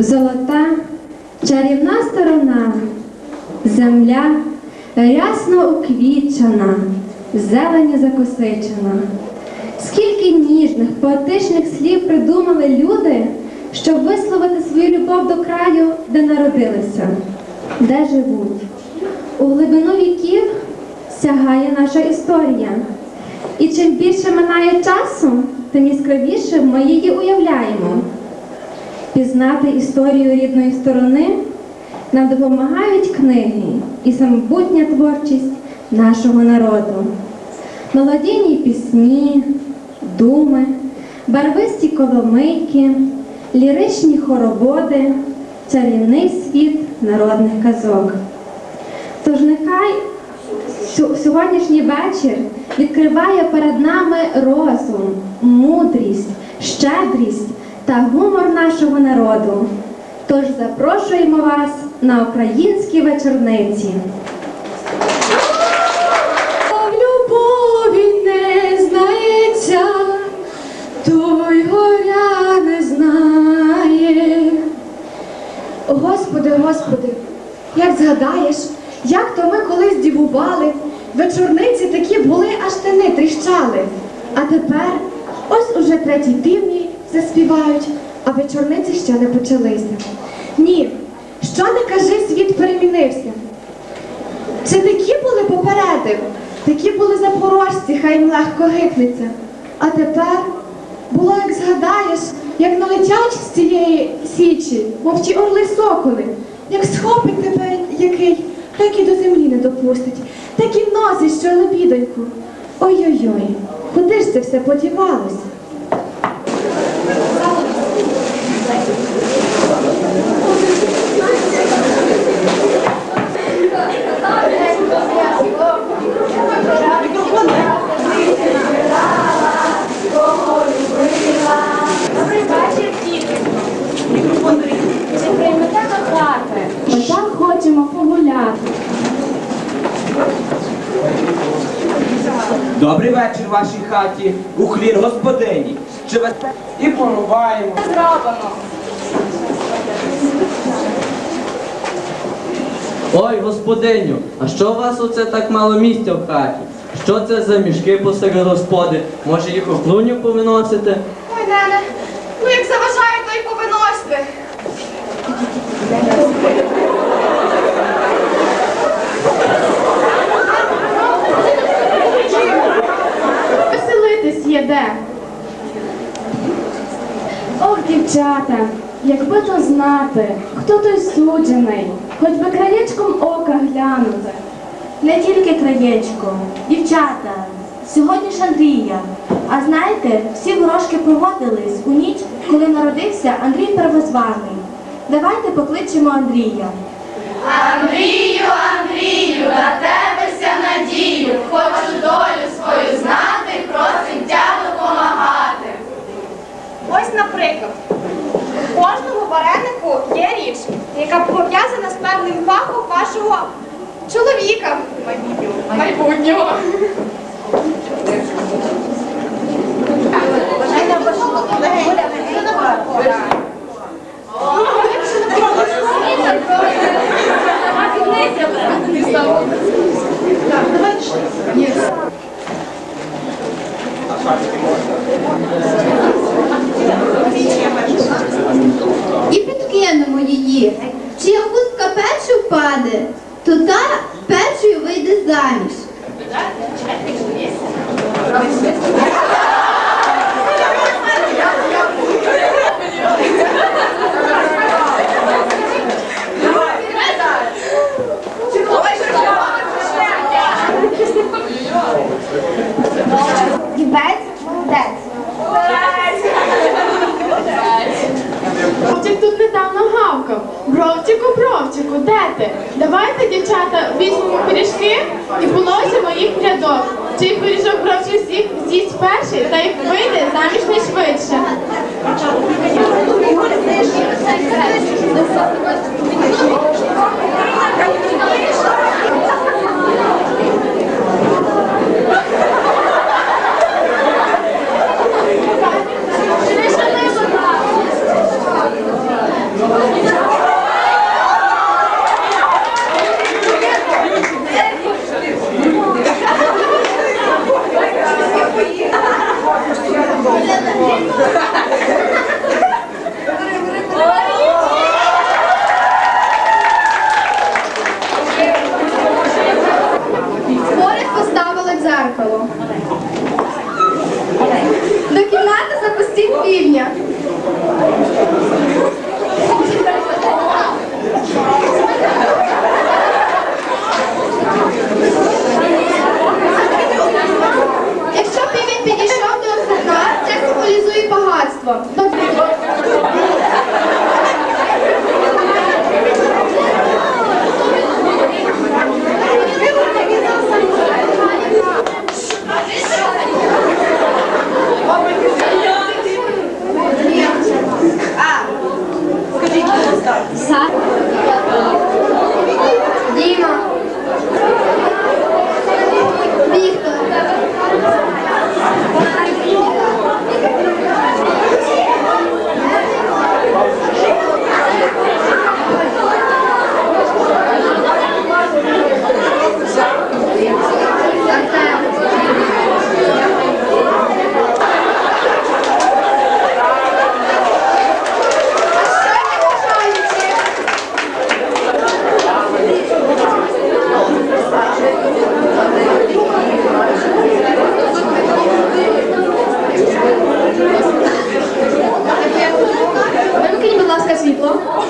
Золота, чарівна сторона, земля рясно уквітчена, зелені закосичена. Скільки ніжних, поетичних слів придумали люди, щоб висловити свою любов до краю, де народилися, де живуть. У глибину віків сягає наша історія. І чим більше минає часу, тим яскравіше ми її уявляємо. Пізнати історію рідної сторони нам допомагають книги і самобутня творчість нашого народу. Мелодійні пісні, думи, барвисті коломийки, ліричні хороводи, чарівний світ народних казок. Тож нехай сьогоднішній вечір відкриває перед нами розум, мудрість, щедрість та гумор нашого народу. Тож запрошуємо вас на українські вечорниці. В любові не знається, той горя не знає. Господи, Господи, як згадаєш, як то ми колись дівували, вечорниці такі були, аж тени тріщали. А тепер ось уже третій півні заспівають, а вечорниці ще не почалися. Ні, що не кажи, світ перемінився. Це такі були попереди, такі були запорожці, хай їм легко гикнеться. А тепер було, як згадаєш, як налетять з цієї січі, мов ті орли соколи, як схопить тебе який, так і до землі не допустить, так і носить, що лебідоньку. Ой-ой-ой, куди ж це все подівалось? Добрий вечір, діти. Чи приймете до хати? Отак хочемо погуляти. Добрий вечір вашій хаті, у хлір господині. Чи ви і порубаємо. Зробимо. Ой, господиню, а що у вас оце так мало місця в хаті? Що це за мішки посеред господи? Може їх у клуню повиносити? Ой, нене, ну як заважає, то й повиносьте. Веселитись є де. Ох, дівчата, якби то знати, хто той суджений, хоч би краєчком ока глянути. Не тільки краєчком, дівчата, сьогодні ж Андрія. А знаєте, всі ворожки проводились у ніч, коли народився Андрій Первозваний. Давайте покличемо Андрія. Андрію, Андрію, на тебе ся надію, хочу долю свою знати, просим тя допомагати. Ось, наприклад, у кожному варенику є річ, яка пов'язана з певним фахом вашого чоловіка майбутнього. і підкинемо її. Чия хустка впаде, то та першою вийде заміж. Дівець молодець. Хлопчик тут недавно гавкав. Бровчику, бровчику, де ти? Давайте, дівчата, візьмемо пиріжки і положимо їх в рядок. Чий пиріжок проще всіх з'їсть перший, та як вийде заміж найшвидше. Андрію, 거?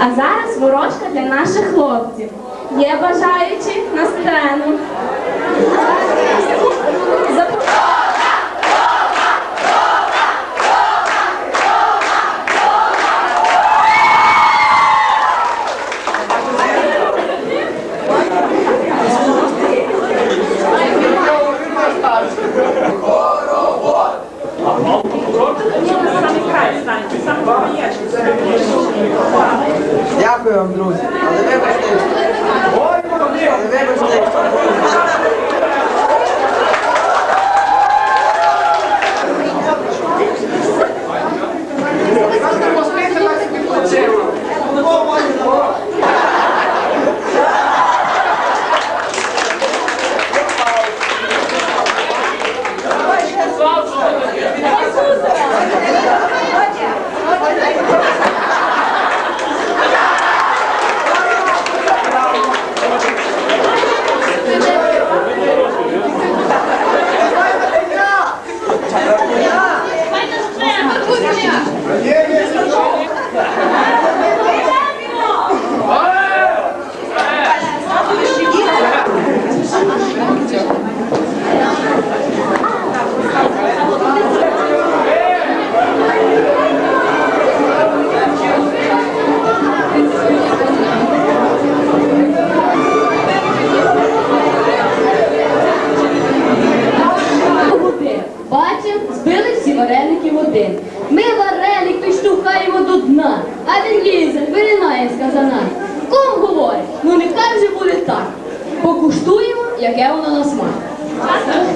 А зараз ворожка для наших хлопців. Є бажаючі на сцену.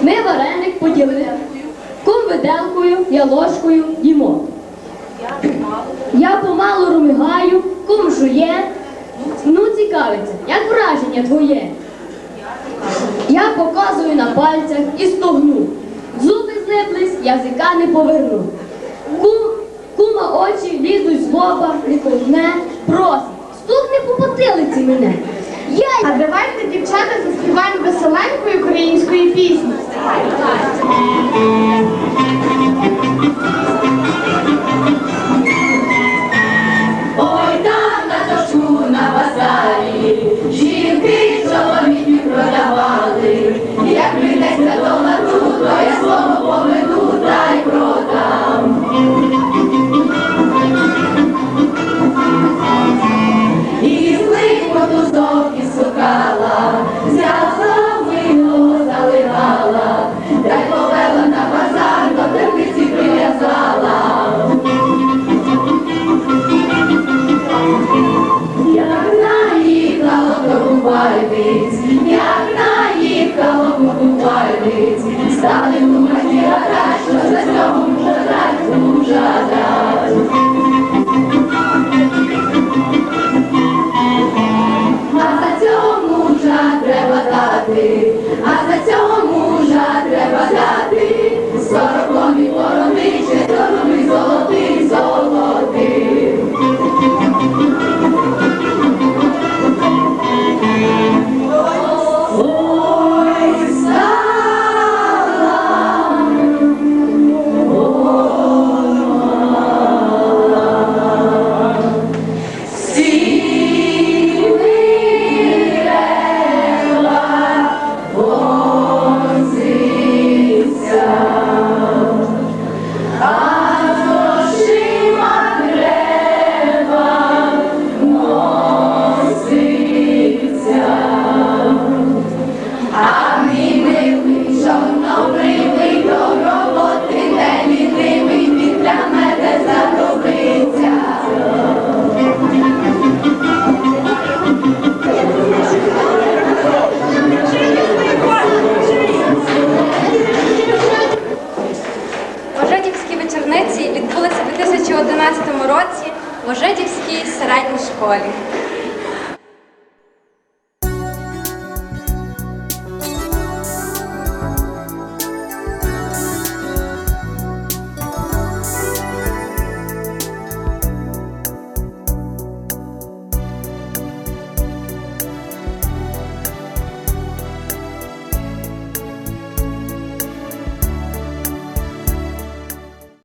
Ми вареник поділили. Кум виделкою, я ложкою їмо. Я помалу румигаю, кум жує. Ну цікавиться, як враження твоє? Я показую на пальцях і стогну. Зуби злиплись, язика не поверну. Кум, кума очі лізуть з лоба, не ковтне, просить. Стукни по потилиці мене. А давайте, дівчата, заспіваємо веселенької української пісні. Кубайниць, мужа не гадать, що за цього мужа дать, мужа дать.